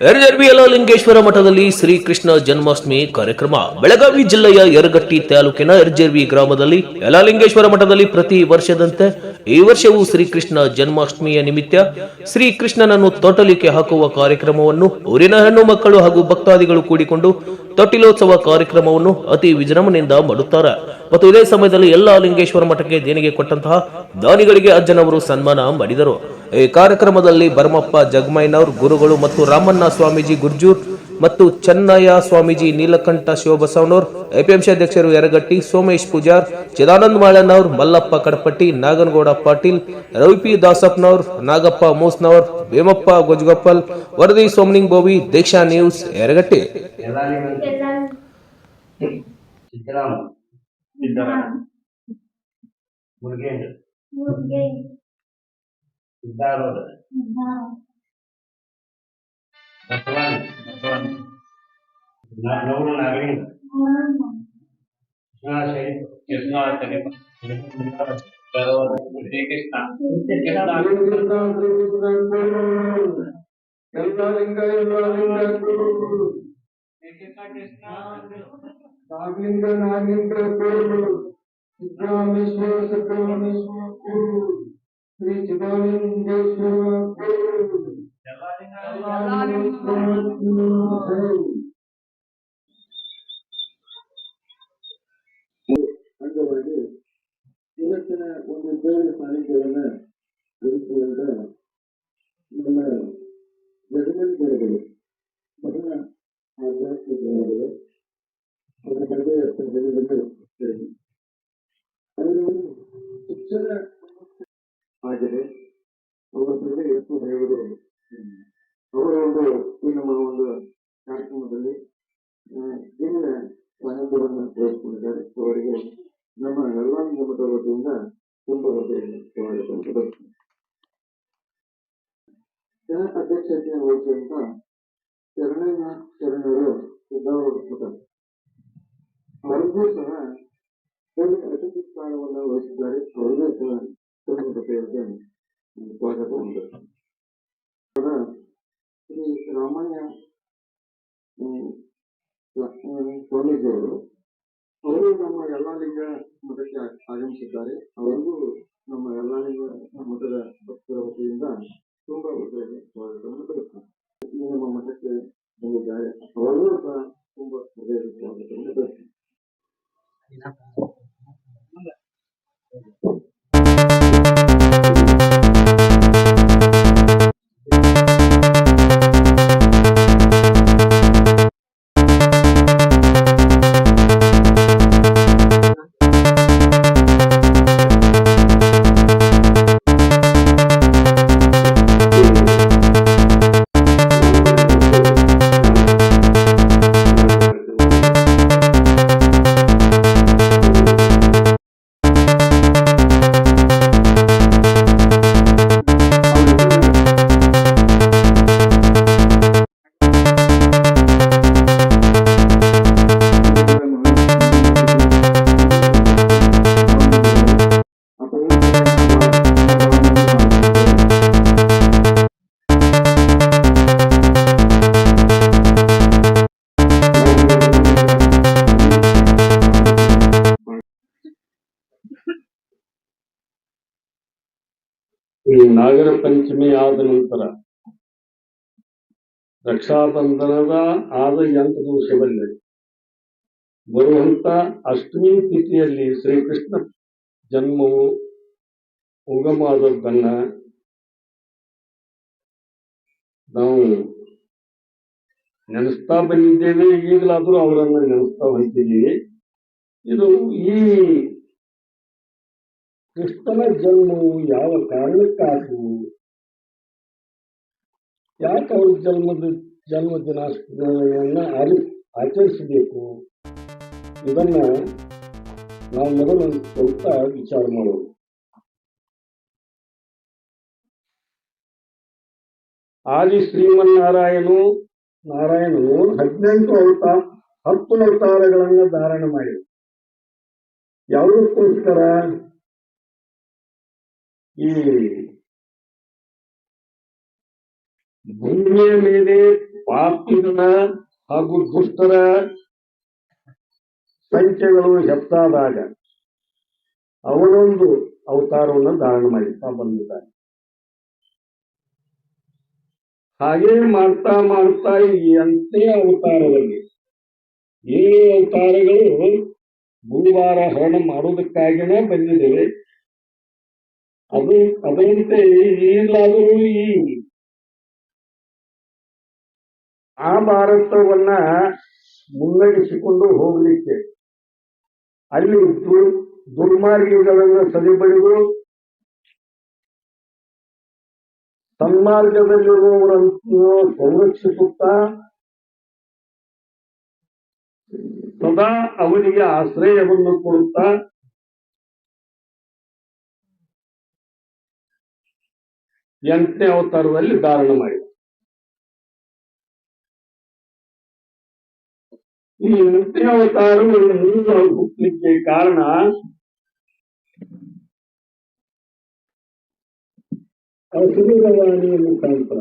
ಎರ್ಜರ್ವಿ ಯಲಲಿಂಗೇಶ್ವರ ಮಠದಲ್ಲಿ ಶ್ರೀಕೃಷ್ಣ ಜನ್ಮಾಷ್ಟಮಿ ಕಾರ್ಯಕ್ರಮ. ಬೆಳಗಾವಿ ಜಿಲ್ಲೆಯ ಯರಗಟ್ಟಿ ತಾಲೂಕಿನ ಎರ್ಜರ್ವಿ ಗ್ರಾಮದಲ್ಲಿ ಯಲಲಿಂಗೇಶ್ವರ ಮಠದಲ್ಲಿ ಪ್ರತಿ ವರ್ಷದಂತೆ ಈ ವರ್ಷವೂ ಶ್ರೀಕೃಷ್ಣ ಜನ್ಮಾಷ್ಟಮಿಯ ನಿಮಿತ್ತ ಶ್ರೀಕೃಷ್ಣನನ್ನು ತೊಟ್ಟಲಿಕ್ಕೆ ಹಾಕುವ ಕಾರ್ಯಕ್ರಮವನ್ನು ಊರಿನ ಹೆಣ್ಣು ಮಕ್ಕಳು ಹಾಗೂ ಭಕ್ತಾದಿಗಳು ಕೂಡಿಕೊಂಡು ತೊಟ್ಟಿಲೋತ್ಸವ ಕಾರ್ಯಕ್ರಮವನ್ನು ಅತಿ ವಿಜೃಂಭಣೆಯಿಂದ ಮಾಡುತ್ತಾರೆ. ಮತ್ತು ಇದೇ ಸಮಯದಲ್ಲಿ ಎಲ್ಲ ಲಿಂಗೇಶ್ವರ ಮಠಕ್ಕೆ ದೇಣಿಗೆ ಕೊಟ್ಟಂತಹ ದಾನಿಗಳಿಗೆ ಅಜ್ಜನವರು ಸನ್ಮಾನ ಮಾಡಿದರು. ಈ ಕಾರ್ಯಕ್ರಮದಲ್ಲಿ ಭರಮಪ್ಪ ಜಗ್ಮೈನವ್ರ ಗುರುಗಳು ಮತ್ತು ರಾಮಣ್ಣ ಸ್ವಾಮೀಜಿ ಗುರ್ಜೂರ್ ಮತ್ತು ಚೆನ್ನಯ್ಯ ಸ್ವಾಮೀಜಿ ನೀಲಕಂಠ ಶಿವಬಸವನವ್ರ ಎಪಿಎಂಸಿ ಅಧ್ಯಕ್ಷರು ಯರಗಟ್ಟಿ ಸೋಮೇಶ್ ಪೂಜಾರ್ ಚಿದಾನಂದ ಮಾಳಣ್ಣವ್ರ ಮಲ್ಲಪ್ಪ ಕಡಪಟ್ಟಿ ನಾಗನಗೌಡ ಪಾಟೀಲ್ ರವಿಪಿ ದಾಸಪ್ಪನವ್ರ ನಾಗಪ್ಪ ಮೋಸ್ನವರ್ ಭೀಮಪ್ಪ ಗೊಜಗಪ್ಪಲ್ ವರದಿ ಸೋಮನಿಂಗ್ ಬೋವಿ ದೀಕ್ಷಾ ನ್ಯೂಸ್ ಯರಗಟ್ಟಿ. उद्धार हो रहा है भगवान भगवान नवरो नागरिक कृष्णा से कृष्णा चले नागिंग नागिंग सुब्रमण्यश्वर सुब्रमण्यश्वर ಶ್ರೀ ಚಿದಾನಂದೇಶ್ವರ ಅಂಗವಾಗಿ ಇವತ್ತಿನ ಒಂದು ದೇವರ ಸಾನ್ನಿಧ್ಯವನ್ನ ವಹಿಸುವಂತ ನಮ್ಮ ಜಗಮಂದಿರಗಳು ಮೊದಲ ಆಧ್ಯಾತ್ಮಿಕ ದೇವರುಗಳು ಅದರ ಬಗ್ಗೆ ಜನರಲ್ಲಿ ಅವರು ಶಿಕ್ಷಣ ಆಗಿದೆ ಅವರ ಬಗ್ಗೆ ಎಷ್ಟು ಹೇಳುವುದು ಅವರ ಒಂದು ಈ ನಮ್ಮ ಒಂದು ಕಾರ್ಯಕ್ರಮದಲ್ಲಿ ದಿನ ಆನಂದವನ್ನು ತೋರಿಸಿಕೊಂಡಿದ್ದಾರೆ ಅವರಿಗೆ ನಮ್ಮ ಎಲ್ಲ ಮಠದ ವತಿಯಿಂದ ತುಂಬಾ. ಜನ ಅಧ್ಯಕ್ಷತೆಯನ್ನು ವಹಿಸಿದಂತ ಶರಣ ಶರಣರು ಸಿದ್ಧವಾಗುತ್ತಾರೆ ಅವರಿಗೂ ಸಹ ಅತಿಥಿ ಸ್ಥಾನವನ್ನು ವಹಿಸಿದ್ದಾರೆ. ಅವರಿಗೂ ಸಹ ತುಂಬ ಜೊತೆಯಲ್ಲಿ ಒಂದು ಕೂಡ ಶ್ರೀ ರಾಮಯ್ಯ ಸ್ವಾಮೀಜಿಯವರು ಅವರು ನಮ್ಮ ಯಲ್ಲಾಲಿಂಗ ಮಠಕ್ಕೆ ಆಗಮಿಸಿದ್ದಾರೆ. ಅವರಿಗೂ ನಮ್ಮ ಯಲ್ಲಾಲಿಂಗ ಮಠದ ಭಕ್ತರ ವತಿಯಿಂದ ತುಂಬಾ ಒಳ್ಳೆಯ ಸ್ವಾಗತವನ್ನು ಈ ನಮ್ಮ ಮಠಕ್ಕೆ ಬಂದಿದ್ದಾರೆ. ಅವರಿಗೂ ಸಹ ತುಂಬಾ ಒಳ್ಳೆಯ ಸ್ವಾಗತವನ್ನು ಈ ನಾಗರ ಪಂಚಮಿ ಆದ ನಂತರ ರಕ್ಷಾಬಂಧನದ ಆದ ಎಂಟು ದಿವಸದಲ್ಲಿ ಬರುವಂತ ಅಷ್ಟಮಿ ತಿಥಿಯಲ್ಲಿ ಶ್ರೀಕೃಷ್ಣ ಜನ್ಮವು ಉಗಮಾದದ್ದನ್ನ ನಾವು ನೆನೆಸ್ತಾ ಬಂದಿದ್ದೇವೆ. ಈಗಲಾದರೂ ಅವರನ್ನ ನೆನೆಸ್ತಾ ಬಂದಿದ್ದೀವಿ ಇದು ಈ ಕೃಷ್ಣನ ಜನ್ಮವು ಯಾವ ಕಾರಣಕ್ಕಾದವು ಯಾಕೆ ಅವ್ರ ಜನ್ಮದ ಜನ್ಮ ದಿನಾಚರಣೆಯನ್ನ ಅರಿ ಆಚರಿಸಬೇಕು? ಇದನ್ನ ನಾವು ಮೊದಲು ಸ್ವಲ್ಪ ವಿಚಾರ ಮಾಡೋದು ಆದಿ ಶ್ರೀಮನ್ನಾರಾಯಣು ನಾರಾಯಣನು ಹದಿನೆಂಟು ಅವತಾರ ಹತ್ತು ಅವತಾರಗಳನ್ನ ಧಾರಣೆ ಮಾಡಿ ಯಾವುದಕ್ಕೋಸ್ಕರ? ಈ ಭೂಮಿಯ ಮೇಲೆ ಪಾಪಿಗಳ ಹಾಗೂ ದುಷ್ಟರ ಸಂಖ್ಯೆಗಳು ಹೆಪ್ತಾದಾಗ ಅವನೊಂದು ಅವತಾರವನ್ನು ಧಾರಣ ಮಾಡುತ್ತಾ ಬಂದಿದ್ದಾನೆ. ಹಾಗೆ ಮಾಡ್ತಾ ಮಾಡ್ತಾ ಈ ಅಂತೇ ಅವತಾರದಲ್ಲಿ ಏಳು ಅವತಾರಗಳು ಗುರುವಾರ ಹರಣ ಮಾಡುವುದಕ್ಕಾಗಿನೇ ಬಂದಿದ್ದೇವೆ. ಅದು ಈಗಲಾದರೂ ಈ ಆ ಭಾರತವನ್ನ ಮುನ್ನಡೆಸಿಕೊಂಡು ಹೋಗಲಿಕ್ಕೆ ಅಲ್ಲಿ ದುರ್, ದುರ್ಮಾರ್ಗಗಳನ್ನು ಸರಿಪಡಿದು ಸನ್ಮಾರ್ಗದಲ್ಲಿರುವವರನ್ನು ಸಂರಕ್ಷಿಸುತ್ತಾ ಸದಾ ಅವರಿಗೆ ಆಶ್ರಯವನ್ನು ಕೊಡುತ್ತಾ ಎಂಟನೇ ಅವತಾರದಲ್ಲಿ ಧಾರಣ ಮಾಡಿದ ಈ ಎಂಟನೇ ಅವತಾರವನ್ನು ಹುಟ್ಟಲಿಕ್ಕೆ ಕಾರಣ ಅಸುರವಾಣಿಯ ಮುಖಾಂತರ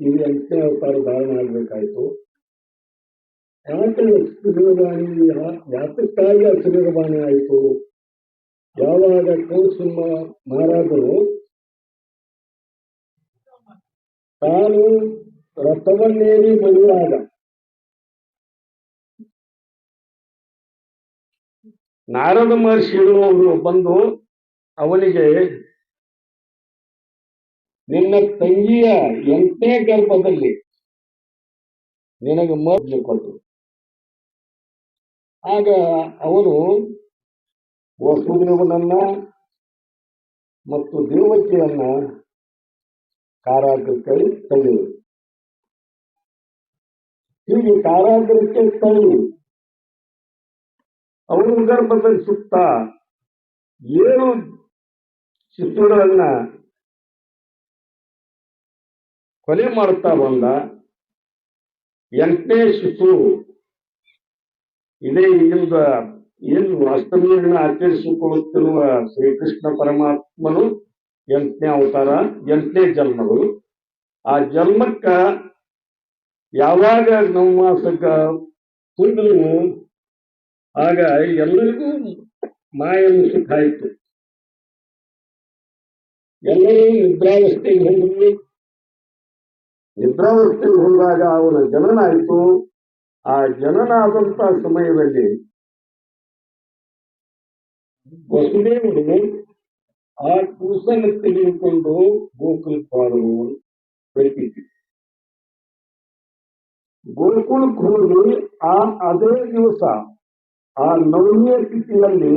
ಇದು ಎಂಟನೇ ಅವತಾರ ಧಾರಣ ಆಗ್ಬೇಕಾಯ್ತು. ಯಾಕೆ ಅಸುರವಾಣಿ ಯಾತಕ್ಕಾಗಿ ಅಸುರವಾಣಿ ಆಯಿತು? ಯಾವಾಗ ಕೌಸುಮ ಮಹಾರಾಜರು ತಾನು ರಥವನ್ನೇರಿ ಬರುವಾಗ ನಾರದ ಮಹರ್ಷಿಗಳು ಅವರು ಬಂದು ಅವನಿಗೆ, ನಿನ್ನ ತಂಗಿಯ ಎಂಟನೇ ಗರ್ಭದಲ್ಲಿ ನಿನಗೆ ಮರ್ಜಿ ಕೊಟ್ಟರು ಆಗ ಅವನು ವಸುದೇವನನ್ನ ಮತ್ತು ದೇವಕಿಯನ್ನ ಕಾರಾಗೃಹಕ್ಕೆ ತಳ್ಳಿ ಹೀಗೆ ಕಾರಾಗೃಹಕ್ಕೆ ತಳ್ಳಿ ಅವರು ಗರ್ಭದಲ್ಲಿ ಸುತ್ತ ಏಳು ಶಿಶುಗಳನ್ನ ಕೊಲೆ ಮಾಡುತ್ತಾ ಬಂದ ಎಂಟನೇ ಶಿಶು ಇದೇ ಇಂದ ಏನು ಅಷ್ಟಮಿಯನ್ನು ಆಚರಿಸಿಕೊಳ್ಳುತ್ತಿರುವ ಶ್ರೀಕೃಷ್ಣ ಪರಮಾತ್ಮನು ಎಂಟನೇ ಅವತಾರ, ಎಂಟನೇ ಜನ್ಮಗಳು. ಆ ಜನ್ಮಕ್ಕ ಯಾವಾಗ ನವಮಾಸಕ್ಕ ತುಂಬಿದವು ಆಗ ಎಲ್ಲರಿಗೂ ಮಾಯನ್ನು ಸುಖಾಯಿತು ಎಲ್ಲರೂ ನಿದ್ರಾವಸ್ಥೆಗೆ ಹೋದ್ರು. ನಿದ್ರಾವಸ್ಥೆಗೆ ಹೋದಾಗ ಅವನ ಜನನ ಆಯಿತು ಆ ಜನನ ಆದಂತ ಸಮಯದಲ್ಲಿ ವಸುದೇವರು ಆ ಕೂಸನ್ನು ತೆಗೆದುಕೊಂಡು ಗೋಕುಲಕ್ಕೆ ಹೋದರು ಬೆಳಕಿತ್ತು ಗೋಕುಲಕ್ಕೆ ಹೋಗಿ ಆ ಅದೇ ದಿವಸ ಆ ನವಮಿಯ ತಿಥಿಯಲ್ಲಿ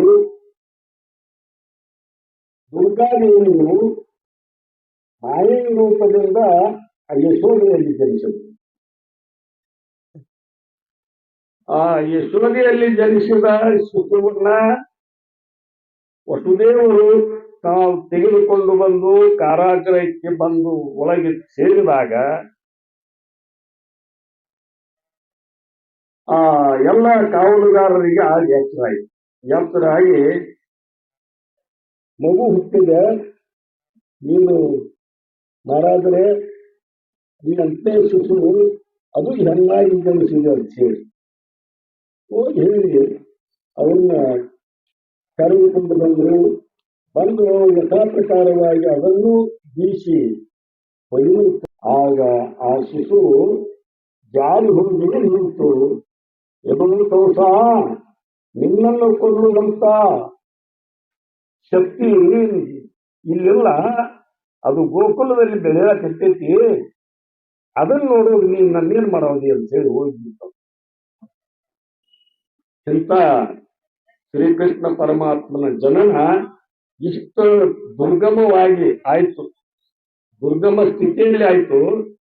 ದುರ್ಗಾದೇವಿಯು ಮಾಯೆ ರೂಪದಿಂದ ಆ ಯಶೋಧೆಯಲ್ಲಿ ಜನಿಸಿದರು ಆ ಯಶೋಧೆಯಲ್ಲಿ ಜನಿಸಿದ ಶಿಶುವನ್ನ ವಸುದೇವರು ತಾವು ತೆಗೆದುಕೊಂಡು ಬಂದು ಕಾರಾಗ್ರಹಕ್ಕೆ ಬಂದು ಒಳಗೆ ಸೇರಿದಾಗ ಆ ಎಲ್ಲ ಕಾವಲುಗಾರರಿಗೆ ಎಚ್ಚರ ಆಯಿತು ಎಚ್ಚರ ಆಗಿ ಮಗು ಹುಟ್ಟಿದೆ. ನೀನು ಮಾರಾದರೆ ನೀನಂತೆ ಶಿಶು ಅದು ಹೆಣ್ಣಾಗಿ ಜನಿಸಿದೆ ಅಂತ ಹೇಳಿ. ಹೋಗಿ ಹೇಳಿ, ಅವನ್ನ ಕರೆದುಕೊಂಡು ಬಂದರು ಬಂದು ಯಥಾ ಪ್ರಕಾರವಾಗಿ ಅದನ್ನು ಬೀಸಿ ಆಗ ಆ ಶಿಶು ಜಾರಿ ಹೊಂದಿಗೆ ನಿಂತು ತೋಸ ನಿನ್ನನ್ನು ಕೊಲ್ಲುವಂತ ಶಕ್ತಿ ಇಲ್ಲೆಲ್ಲ. ಅದು ಗೋಕುಲದಲ್ಲಿ ಬೆಳೆಯಕತ್ತೈತಿ ಅದನ್ನ ನೋಡೋದು ನೀನ್ ನನ್ನೇನ್ ಮಾಡೋದಿ ಅಂತ ಹೇಳಿ ಹೋಗಿ ಇಂಥ ಶ್ರೀಕೃಷ್ಣ ಪರಮಾತ್ಮನ ಜನನ ಇಷ್ಟು ದುರ್ಗಮವಾಗಿ ಆಯ್ತು. ದುರ್ಗಮ ಸ್ಥಿತಿಯಲ್ಲಿ ಆಯ್ತು.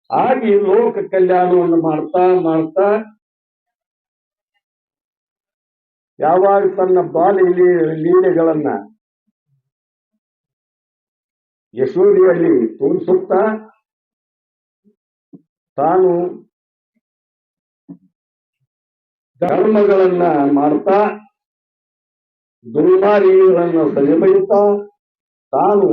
ಆಗಿ ಲೋಕ ಕಲ್ಯಾಣವನ್ನು ಮಾಡ್ತಾ ಮಾಡ್ತಾ ಯಾವಾಗ ತನ್ನ ಬಾಲಿ ಲೀಲೆಗಳನ್ನ ಯಶೋದಿಯಲ್ಲಿ ತೋರಿಸುತ್ತಾ ತಾನು ಧರ್ಮಗಳನ್ನ ಮಾಡ್ತಾ ದುರ್ಮಾರ್ಗಗಳನ್ನ ಸರಿಬೈತಾ ತಾನು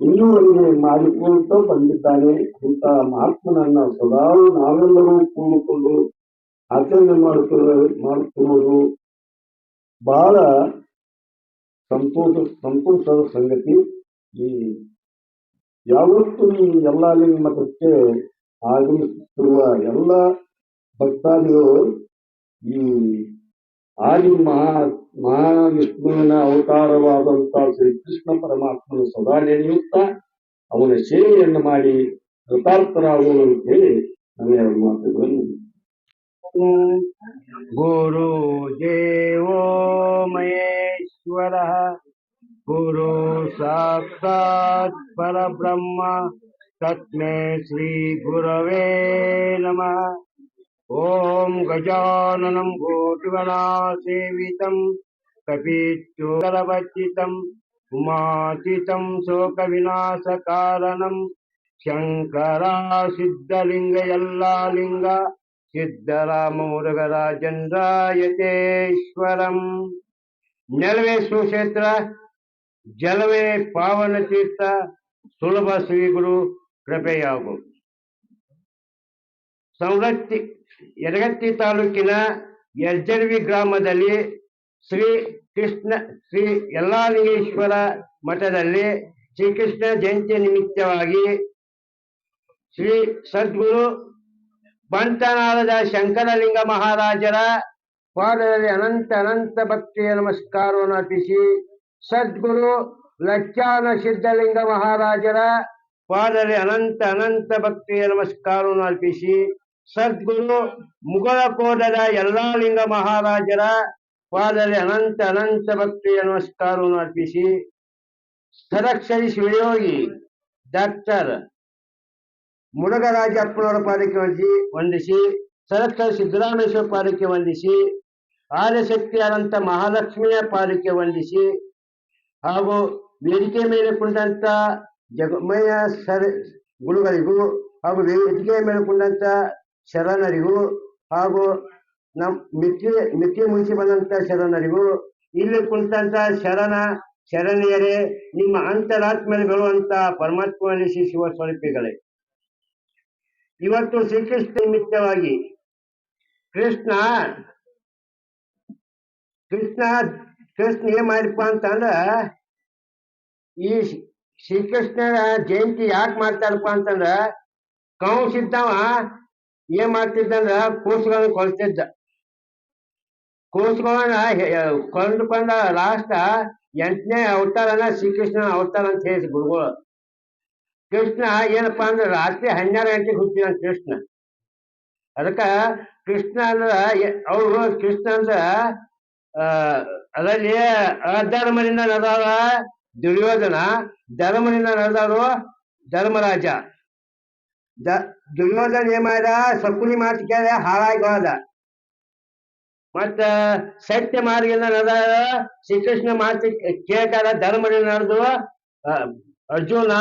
ಇನ್ನೂವರೆಗೆ ಮಾಡಿಕೊಳ್ತಾ ಬಂದಿದ್ದಾನೆ. ಅಂತ ಮಹಾತ್ಮನನ್ನ ಸದಾ ನಾವೆಲ್ಲರೂ ಕೂಡಿಕೊಂಡು ಆಚರಣೆ ಮಾಡುತ್ತಿರುವ ಮಾಡುತ್ತಿರುವುದು ಬಹಳ ಸಂತೋಷ, ಸಂತೋಷದ ಸಂಗತಿ. ಈ ಯಾವತ್ತೂ ಈ ಎಲ್ಲ ಮಠಕ್ಕೆ ಆಗಮಿಸುತ್ತಿರುವ ಎಲ್ಲ ಭಕ್ತಾದಿಗಳು ಈ ಆದಿ ಮಹಾ ಮಹಾವಿಷ್ಣುವಿನ ಅವತಾರವಾದಂತ ಶ್ರೀಕೃಷ್ಣ ಪರಮಾತ್ಮನ ಸದಾ ನೆನೆಯುತ್ತಾ ಅವನ ಸೇವೆಯನ್ನು ಮಾಡಿ ಕೃತಾರ್ಥರಾಗುವುದು ಅಂತ ಹೇಳಿ ನಾನು ಎರಡು ಮಾತುಗಳನ್ನು ಗುರು ದೇವೋ ಮಹೇಶ್ವರ ಗುರು ಸಾಕ್ಷಾತ್ ಪರಬ್ರಹ್ಮ ತಸ್ಮೈ ಶ್ರೀ ಗುರವೇ ನಮಃ ॐ गजाननं गोटुगणासेवितं कपीचोदरवचितं उमाचितं शोकविनाशकारणं शङ्करासिद्धलिङ्गयल्लालिङ्ग సిద్ధరామమురగరాజేశ్వరం నెలవే సుక్షేత్ర జలవే పావన తీర్థ సులభ శ్రీ గురు కృపయాగు సంరక్తి ಯರಗತ್ತಿ ತಾಲೂಕಿನ ಯರ್ಜರ್ವಿ ಗ್ರಾಮದಲ್ಲಿ ಶ್ರೀ ಕೃಷ್ಣ, ಶ್ರೀ ಯಲ್ಲಾಲಿಂಗೇಶ್ವರ ಮಠದಲ್ಲಿ ಶ್ರೀಕೃಷ್ಣ ಜಯಂತಿ ನಿಮಿತ್ತವಾಗಿ ಶ್ರೀ ಸದ್ಗುರು ಬಂಟನಾಳದ ಶಂಕರಲಿಂಗ ಮಹಾರಾಜರ ಪಾದದಲ್ಲಿ ಅನಂತ ಅನಂತ ಭಕ್ತಿಯ ನಮಸ್ಕಾರವನ್ನು ಅರ್ಪಿಸಿ ಸದ್ಗುರು ಲಕ್ಷಾನ ಸಿದ್ಧಲಿಂಗ ಮಹಾರಾಜರ ಪಾದದಲ್ಲಿ ಅನಂತ ಅನಂತ ಭಕ್ತಿಯ ನಮಸ್ಕಾರವನ್ನು ಅರ್ಪಿಸಿ ಸದ್ಗುರು ಎಲ್ಲಾ ಲಿಂಗ ಮಹಾರಾಜರ ಪಾದದಲ್ಲಿ ಅನಂತ ಅನಂತ ಭಕ್ತಿಯ ನಮಸ್ಕಾರವನ್ನು ಅರ್ಪಿಸಿ ಸ್ಥಳಕ್ಷರಿ ಶಿವಯೋಗಿ ಡಾಕ್ಟರ್ ಮುಡಗರಾಜ ಅಪ್ಪನವರ ಪಾದಕ್ಕೆ ವಂದಿಸಿ ವಂದಿಸಿ, ಸದಕ್ಷರಿ ಸಿದ್ದರಾಮೇಶ್ವರ ಪಾದಕ್ಕೆ ವಂದಿಸಿ ಅನಂತ ಮಹಾಲಕ್ಷ್ಮಿಯ ಪಾದಕ್ಕೆ ವಂದಿಸಿ ಹಾಗೂ ವೇದಿಕೆ ಮೇಲೆ ಕುಳಿತಂತ ಜಗಮಯ ಸರ್ ಗುರುಗಳಿಗೂ ಹಾಗೂ ವೇದಿಕೆ ಮೇಲೆ ಕುಳಿತಂತ ಶರಣರಿಗೂ ಹಾಗೂ ನಮ್ ಮಿಕ್ಕಿ ಮಿಕ್ಕಿ ಮುಗಿಸಿ ಬಂದಂತ ಶರಣರಿಗೂ ಇಲ್ಲಿ ಕುಳಿತಂತ ಶರಣ ಶರಣೆಯರೇ, ನಿಮ್ಮ ಅಂತರಾತ್ಮದಲ್ಲಿ ಬರುವಂತ ಪರಮಾತ್ಮನಲ್ಲಿ ಶ್ರೀ ಶಿವ ಸ್ವರೂಪಿಗಳೇ. ಇವತ್ತು ಶ್ರೀಕೃಷ್ಣ ನಿಮಿತ್ತವಾಗಿ ಕೃಷ್ಣ ಕೃಷ್ಣ ಕೃಷ್ಣ ಏನ್ ಮಾಡಿಪ್ಪ ಅಂತಂದ್ರ ಈ ಶ್ರೀ- ಶ್ರೀಕೃಷ್ಣನ ಜಯಂತಿ ಯಾಕೆ ಮಾಡ್ತಾರಪ್ಪ ಅಂತಂದ್ರ ಕಂಸ ಏನ್ ಮಾಡ್ತಿದ್ದಂದ್ರ ಕೂಸುಗಳನ್ನ ಕೊಲ್ತಿದ್ದ ಕೂಸುಗಳನ್ನ ಕೊಂಡ್ಕೊಂಡ ಲಾಸ್ಟ್ ಎಂಟನೇ ಅವತಾರನ ಶ್ರೀಕೃಷ್ಣನ ಅವತಾರ ಅಂತ ಹೇಳಿ ಗುರುಗಳು. ಕೃಷ್ಣ ಏನಪ್ಪಾ ಅಂದ್ರೆ ರಾತ್ರಿ ಹನ್ನೆರಡು ಗಂಟೆಗೆ ಹುಟ್ಟಿದ ಕೃಷ್ಣ. ಅದಕ್ಕ ಕೃಷ್ಣ ಅಂದ್ರ ಅವರು ಕೃಷ್ಣ ಅಂದ್ರ ಅದರಲ್ಲಿ ಅಧರ್ಮದಿಂದ ನಡೆದವ ದುರ್ಯೋಧನ, ಧರ್ಮದಿಂದ ನಡೆದವರು ಧರ್ಮರಾಜ. ದ ದುರ್ಯೋಧನ ಏನ್ ಮಾಡಿದ? ಸಕುನಿ ಮಾತು ಕೇಳಿದ, ಹಾಳಾಗಿ ಹೋದ. ಮತ್ತ ಸತ್ಯ ಮಾರ್ಗದಿಂದ ಶ್ರೀಕೃಷ್ಣ ಮಾತು ಕೇಳ್ತಾರ ಧರ್ಮದಿಂದ ನಡೆದು ಅರ್ಜುನ